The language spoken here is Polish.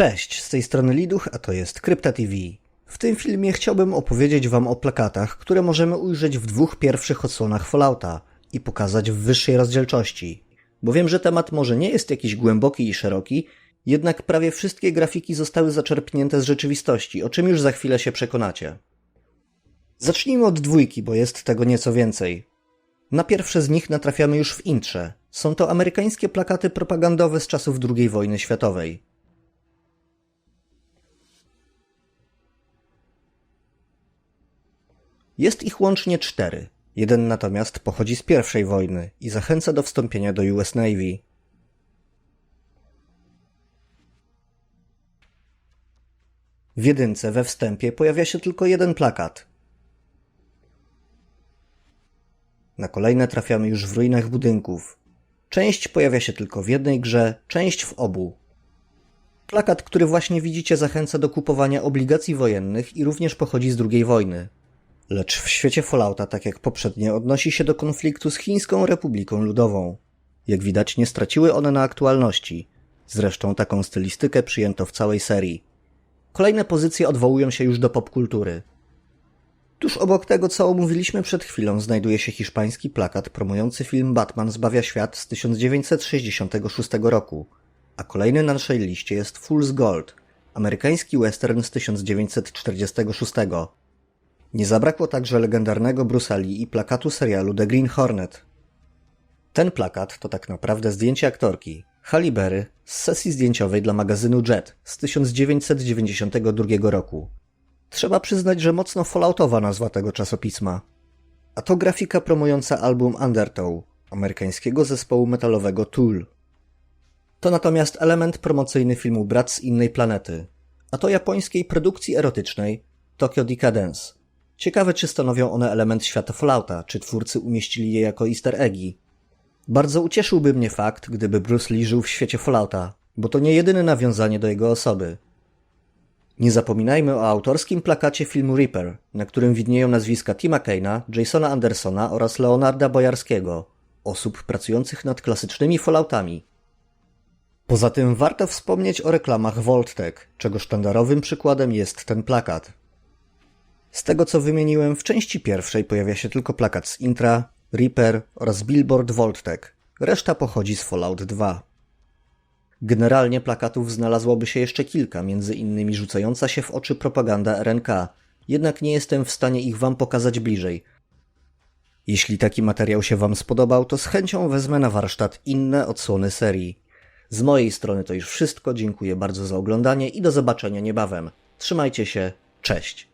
Cześć, z tej strony Liduch, a to jest Krypta TV. W tym filmie chciałbym opowiedzieć Wam o plakatach, które możemy ujrzeć w dwóch pierwszych odsłonach Fallouta i pokazać w wyższej rozdzielczości. Bo wiem, że temat może nie jest jakiś głęboki i szeroki, jednak prawie wszystkie grafiki zostały zaczerpnięte z rzeczywistości, o czym już za chwilę się przekonacie. Zacznijmy od dwójki, bo jest tego nieco więcej. Na pierwsze z nich natrafiamy już w intrze. Są to amerykańskie plakaty propagandowe z czasów II wojny światowej. Jest ich łącznie cztery. Jeden natomiast pochodzi z pierwszej wojny i zachęca do wstąpienia do US Navy. W jedynce we wstępie pojawia się tylko jeden plakat. Na kolejne trafiamy już w ruinach budynków. Część pojawia się tylko w jednej grze, część w obu. Plakat, który właśnie widzicie, zachęca do kupowania obligacji wojennych i również pochodzi z II wojny. Lecz w świecie Fallouta, tak jak poprzednie, odnosi się do konfliktu z Chińską Republiką Ludową. Jak widać, nie straciły one na aktualności. Zresztą taką stylistykę przyjęto w całej serii. Kolejne pozycje odwołują się już do popkultury. Tuż obok tego, co omówiliśmy przed chwilą, znajduje się hiszpański plakat promujący film Batman zbawia świat z 1966 roku, a kolejny na naszej liście jest Fool's Gold, amerykański western z 1946. Nie zabrakło także legendarnego Bruce'a Lee i plakatu serialu The Green Hornet. Ten plakat to tak naprawdę zdjęcie aktorki Halle Berry z sesji zdjęciowej dla magazynu Jet z 1992 roku. Trzeba przyznać, że mocno falloutowa nazwa tego czasopisma. A to grafika promująca album Undertow, amerykańskiego zespołu metalowego Tool. To natomiast element promocyjny filmu Brat z innej planety, a to japońskiej produkcji erotycznej Tokyo Decadence. Ciekawe, czy stanowią one element świata Fallouta, czy twórcy umieścili je jako easter eggi. Bardzo ucieszyłby mnie fakt, gdyby Bruce Lee żył w świecie Fallouta, bo to nie jedyne nawiązanie do jego osoby. Nie zapominajmy o autorskim plakacie filmu Reaper, na którym widnieją nazwiska Tima Kane'a, Jasona Andersona oraz Leonarda Bojarskiego, osób pracujących nad klasycznymi Falloutami. Poza tym warto wspomnieć o reklamach Voltec, czego sztandarowym przykładem jest ten plakat. Z tego co wymieniłem, w części pierwszej pojawia się tylko plakat z Intra, Reaper oraz Billboard Voltec. Reszta pochodzi z Fallout 2. Generalnie plakatów znalazłoby się jeszcze kilka, między innymi rzucająca się w oczy propaganda RNK, jednak nie jestem w stanie ich wam pokazać bliżej. Jeśli taki materiał się wam spodobał, to z chęcią wezmę na warsztat inne odsłony serii. Z mojej strony to już wszystko, dziękuję bardzo za oglądanie i do zobaczenia niebawem. Trzymajcie się, cześć!